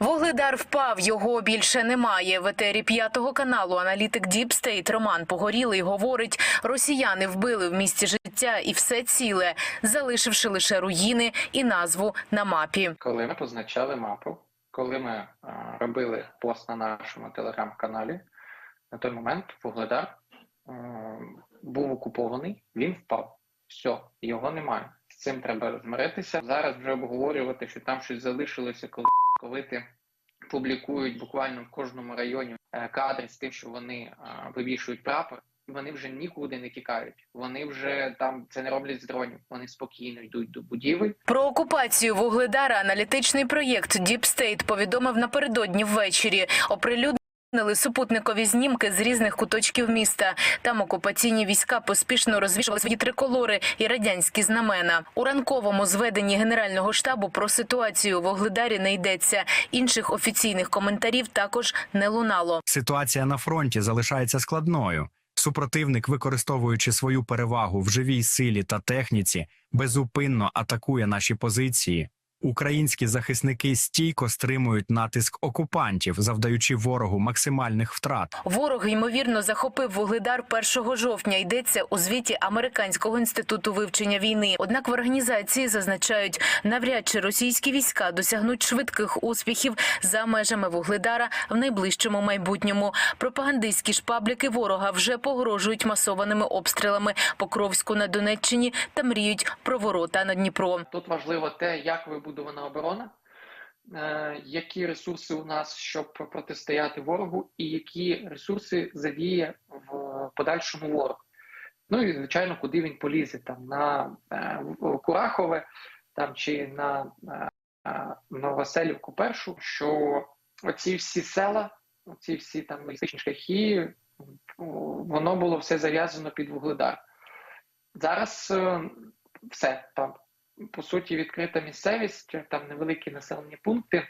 Вугледар впав, його більше немає. В етері п'ятого каналу аналітик State Роман Погорілий говорить: росіяни вбили в місті життя і все ціле, залишивши лише руїни і назву на мапі. коли ми позначали мапу, коли ми робили пост на нашому телеграм-каналі, на той момент Вугледар був окупований, він впав. Все, його немає. З цим треба змиритися. Зараз вже обговорювати, що там щось залишилося, коли, коли ти публікують буквально в кожному районі е, кадри з тим, що вони а, вивішують прапор. Вони вже нікуди не тікають. Вони вже там це не роблять з дронів. Вони спокійно йдуть до будівель. Про окупацію Вугледара аналітичний проєкт Діпстейт повідомив напередодні ввечері. Оприлюднили супутникові знімки з різних куточків міста. Там окупаційні війська поспішно розвішували свої триколори і радянські знамена. У ранковому зведенні Генерального штабу про ситуацію у Вугледарі не йдеться. Інших офіційних коментарів також не лунало. Ситуація на фронті залишається складною. Супротивник, використовуючи свою перевагу в живій силі та техніці, безупинно атакує наші позиції. Українські захисники стійко стримують натиск окупантів, завдаючи ворогу максимальних втрат. Ворог ймовірно захопив вугледар 1 жовтня. Йдеться у звіті Американського інституту вивчення війни. Однак в організації зазначають, навряд чи російські війська досягнуть швидких успіхів за межами вугледара в найближчому майбутньому. Пропагандистські ж пабліки ворога вже погрожують масованими обстрілами Покровську на Донеччині та мріють про ворота на Дніпро. Тут важливо те, як вибудована оборона, е, які ресурси у нас, щоб протистояти ворогу, і які ресурси задіє в подальшому ворог. Ну і звичайно, куди він полізе там на е, Курахове там чи на е, Новоселівку першу, що оці всі села, оці всі там логістичні шляхи, воно було все зав'язано під вугледар. Зараз все там по суті відкрита місцевість, там невеликі населені пункти.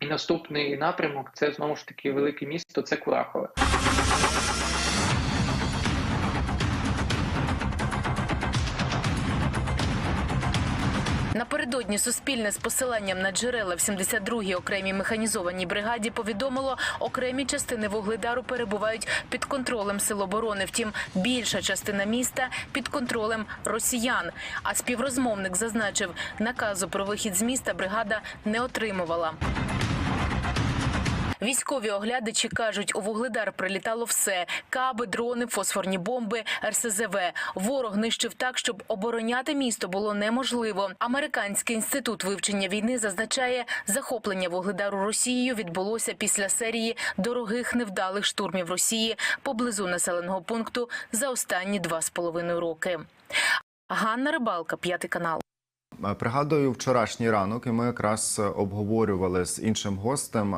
І наступний напрямок це знову ж таки велике місто, це Курахове. Напередодні Суспільне з посиланням на джерела в 72-й окремій механізованій бригаді повідомило, окремі частини Вугледару перебувають під контролем Сил оборони. Втім, більша частина міста під контролем росіян. А співрозмовник зазначив, наказу про вихід з міста бригада не отримувала. Військові оглядачі кажуть, у Вугледар прилітало все: каби, дрони, фосфорні бомби, РСЗВ. Ворог нищив так, щоб обороняти місто було неможливо. Американський інститут вивчення війни зазначає, захоплення Вугледару Росією відбулося після серії дорогих невдалих штурмів Росії поблизу населеного пункту за останні два з половиною роки. Ганна Рибалка, п'ятий канал. Пригадую вчорашній ранок, і ми якраз обговорювали з іншим гостем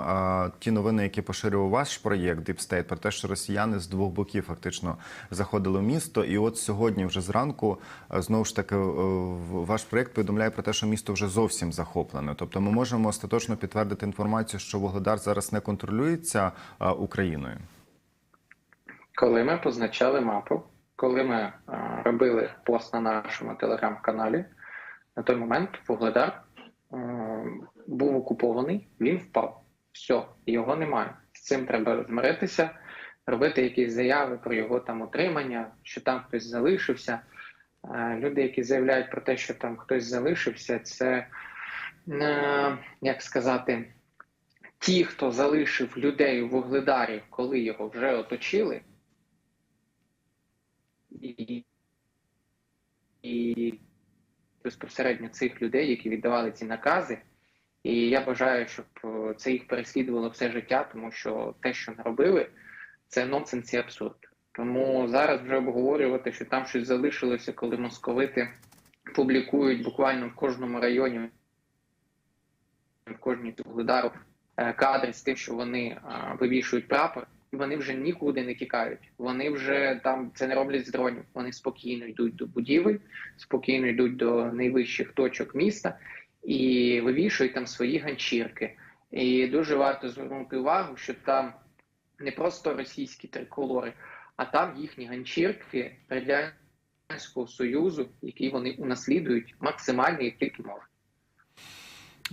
ті новини, які поширював ваш проєкт Deep State, про те, що росіяни з двох боків фактично заходили в місто. І от сьогодні, вже зранку, знову ж таки, е, ваш проєкт повідомляє про те, що місто вже зовсім захоплене. Тобто, ми можемо остаточно підтвердити інформацію, що Вугледар зараз не контролюється Україною. Коли ми позначали мапу, коли ми е, робили пост на нашому телеграм-каналі, на той момент Вугледар е, був окупований, він впав. Все, його немає. З цим треба змиритися, робити якісь заяви про його там утримання, що там хтось залишився. Е, люди, які заявляють про те, що там хтось залишився, це е, як сказати, ті, хто залишив людей у Вугледарі, коли його вже оточили. Безпосередньо цих людей, які віддавали ці накази. І я бажаю, щоб е, це їх переслідувало все життя, тому що те, що наробили, це нонсенс і абсурд. Тому зараз вже обговорювати, що там щось залишилося, коли московити публікують буквально в кожному районі, в кожній удару кадри з тим, що вони вивішують прапор, і вони вже нікуди не тікають. Вони вже там це не роблять з дронів. Вони спокійно йдуть до будівель, спокійно йдуть до найвищих точок міста і вивішують там свої ганчірки. І дуже варто звернути увагу, що там не просто російські триколори, а там їхні ганчірки Радянського Союзу, які вони унаслідують максимально як тільки можуть.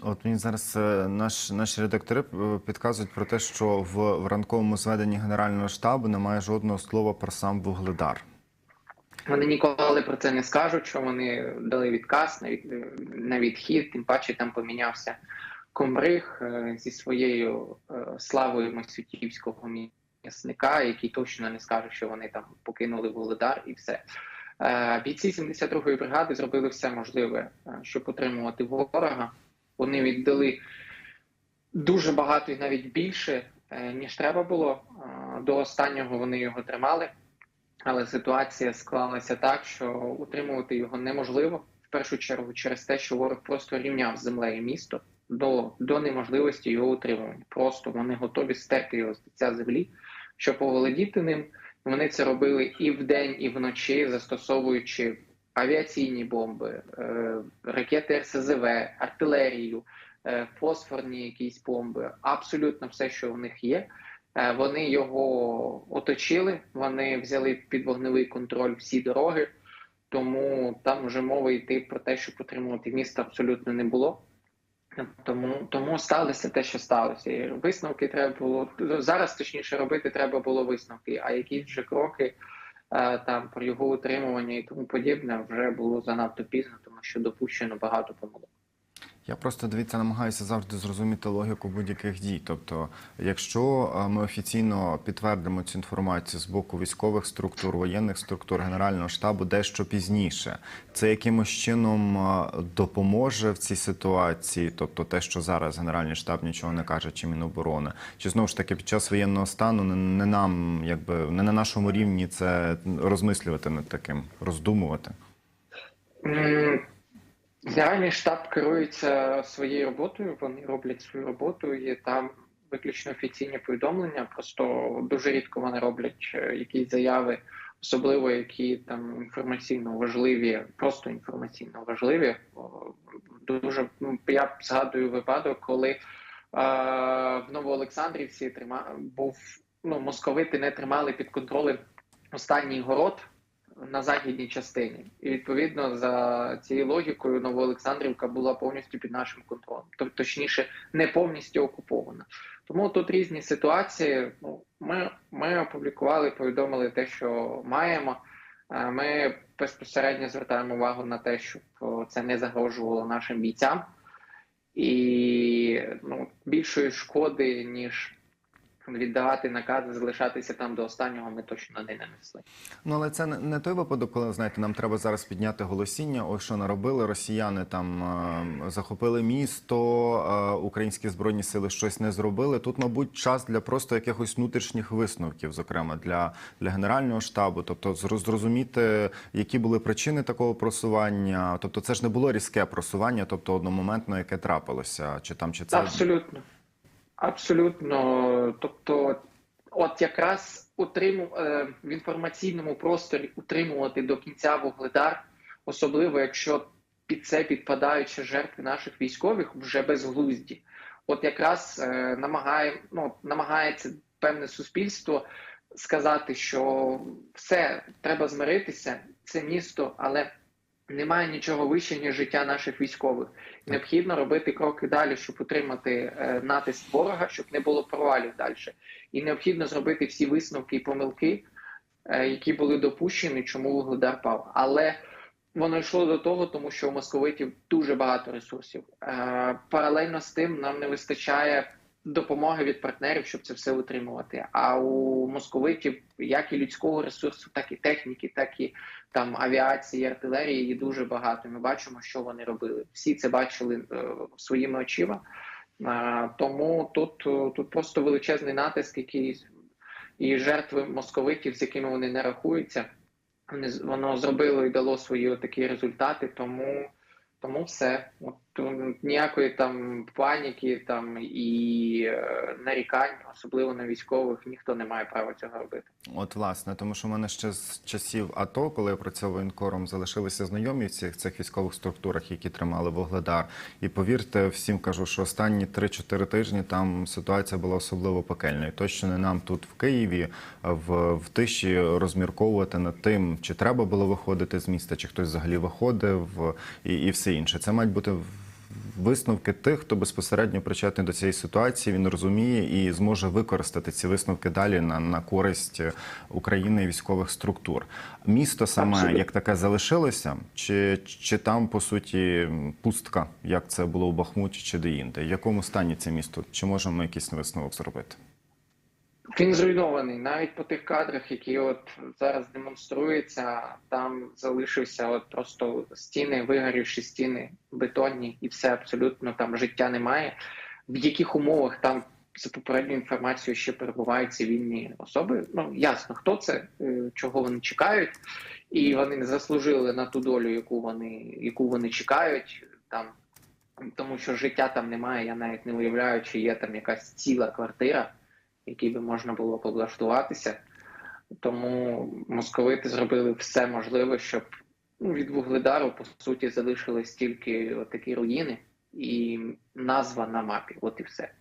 От мені зараз е, наш, наші редактори е, підказують про те, що в, в ранковому зведенні Генерального штабу немає жодного слова про сам Вугледар. Вони ніколи про це не скажуть, що вони дали відказ на, від, на відхід, тим паче там помінявся комбриг е, зі своєю славою Масютівського м'ясника, який точно не скаже, що вони там покинули Володар і все. Бійці 72-ї бригади зробили все можливе, щоб утримувати ворога. Вони віддали дуже багато і навіть більше, е, ніж треба було. Е, До останнього вони його тримали. Але ситуація склалася так, що утримувати його неможливо в першу чергу через те, що ворог просто рівняв землею місто до, до неможливості його утримування. Просто вони готові стерти його з лиця землі, щоб оволодіти ним. Вони це робили і вдень, і вночі, застосовуючи авіаційні бомби, е, ракети РСЗВ, артилерію, е, фосфорні якісь бомби, абсолютно все, що в них є. Е, Вони його оточили, вони взяли під вогневий контроль всі дороги, тому там вже мови йти про те, щоб утримувати місто абсолютно не було. Тому, тому сталося те, що сталося. І висновки треба було зараз, точніше, робити треба було висновки, а якісь вже кроки там про його утримування і тому подібне вже було занадто пізно, тому що допущено багато помилок. Я просто дивіться, намагаюся завжди зрозуміти логіку будь-яких дій. Тобто, якщо е, ми офіційно підтвердимо цю інформацію з боку військових структур, воєнних структур Генерального штабу дещо пізніше, це якимось чином е, допоможе в цій ситуації, тобто те, що зараз Генеральний штаб нічого не каже, чи Міноборони, чи знову ж таки під час воєнного стану не, не нам, якби не на нашому рівні це розмислювати над таким, роздумувати. Генеральний штаб керується своєю роботою, вони роблять свою роботу, і там виключно офіційні повідомлення. Просто дуже рідко вони роблять е, якісь заяви, особливо які там інформаційно важливі, просто інформаційно важливі. Дуже ну, я згадую випадок, коли е, в Новоолександрівці трима був ну московити не тримали під контролем останній город на західній частині, і відповідно за цією логікою Новоолександрівка була повністю під нашим контролем, тобто точніше, не повністю окупована. Тому тут різні ситуації. Ну ми, ми опублікували, повідомили те, що маємо. Е, Ми безпосередньо звертаємо увагу на те, щоб це не загрожувало нашим бійцям, і ну, більшої шкоди, ніж віддавати накази, залишатися там до останнього, ми точно не нанесли. Ну, але це не- той випадок, коли знаєте, нам треба зараз підняти голосіння. Ось що наробили росіяни там е, захопили місто, е, українські збройні сили щось не зробили. Тут, мабуть, час для просто якихось внутрішніх висновків, зокрема для, для генерального штабу, тобто зрозуміти, які були причини такого просування. Тобто, це ж не було різке просування, тобто одномоментно, яке трапилося, чи там чи це Абсолютно. Абсолютно. Тобто, от якраз утриму, е, в інформаційному просторі утримувати до кінця вугледар, особливо якщо під це підпадають ще жертви наших військових вже безглузді. От якраз е, намагає, ну, намагається певне суспільство сказати, що все, треба змиритися, це місто, але немає нічого вище, ніж життя наших військових. Необхідно робити кроки далі, щоб утримати е, натиск ворога, щоб не було провалів далі. І необхідно зробити всі висновки і помилки, е, які були допущені, чому вугледар пав. Але воно йшло до того, тому що у московитів дуже багато ресурсів. Е, паралельно з тим нам не вистачає допомоги від партнерів, щоб це все утримувати. А у московитів як і людського ресурсу, так і техніки, так і там авіації, артилерії її дуже багато. Ми бачимо, що вони робили. Всі це бачили е, своїми очима. Е, тому тут, е, тут просто величезний натиск, який і жертви московитів, з якими вони не рахуються, воно зробило і дало свої такі результати. Тому, тому все. От, ніякої там паніки там і е, нарікань, особливо на військових, ніхто не має права цього робити. От власне, тому що в мене ще з часів АТО, коли я працював воєнкором, залишилися знайомі в цих цих військових структурах, які тримали Вогледар. І повірте, всім кажу, що останні 3-4 тижні там ситуація була особливо пекельною. Точно не нам тут в Києві в, в тиші розмірковувати над тим, чи треба було виходити з міста, чи хтось взагалі виходив, і, і все інше. Це мають бути висновки тих, хто безпосередньо причетний до цієї ситуації. Він розуміє і зможе використати ці висновки далі на, на користь України і військових структур. Місто саме Абсолютно. як таке залишилося, чи, чи там по суті пустка, як це було у Бахмуті чи де-інде? В якому стані це місто? Чи можемо ми якийсь висновок зробити? Він зруйнований навіть по тих кадрах, які от зараз демонструються. Там залишився от просто стіни, вигорівші стіни, бетонні, і все абсолютно там життя немає. В яких умовах там за попередньою інформацією ще перебувають цивільні особи? Ну ясно, хто це, е, чого вони чекають, і вони не заслужили на ту долю, яку вони яку вони чекають там. Тому що життя там немає, я навіть не уявляю, чи є там якась ціла квартира, в якій би можна було облаштуватися. Тому московити зробили все можливе, щоб ну, від вугледару по суті залишились тільки такі руїни і назва на мапі. От і все.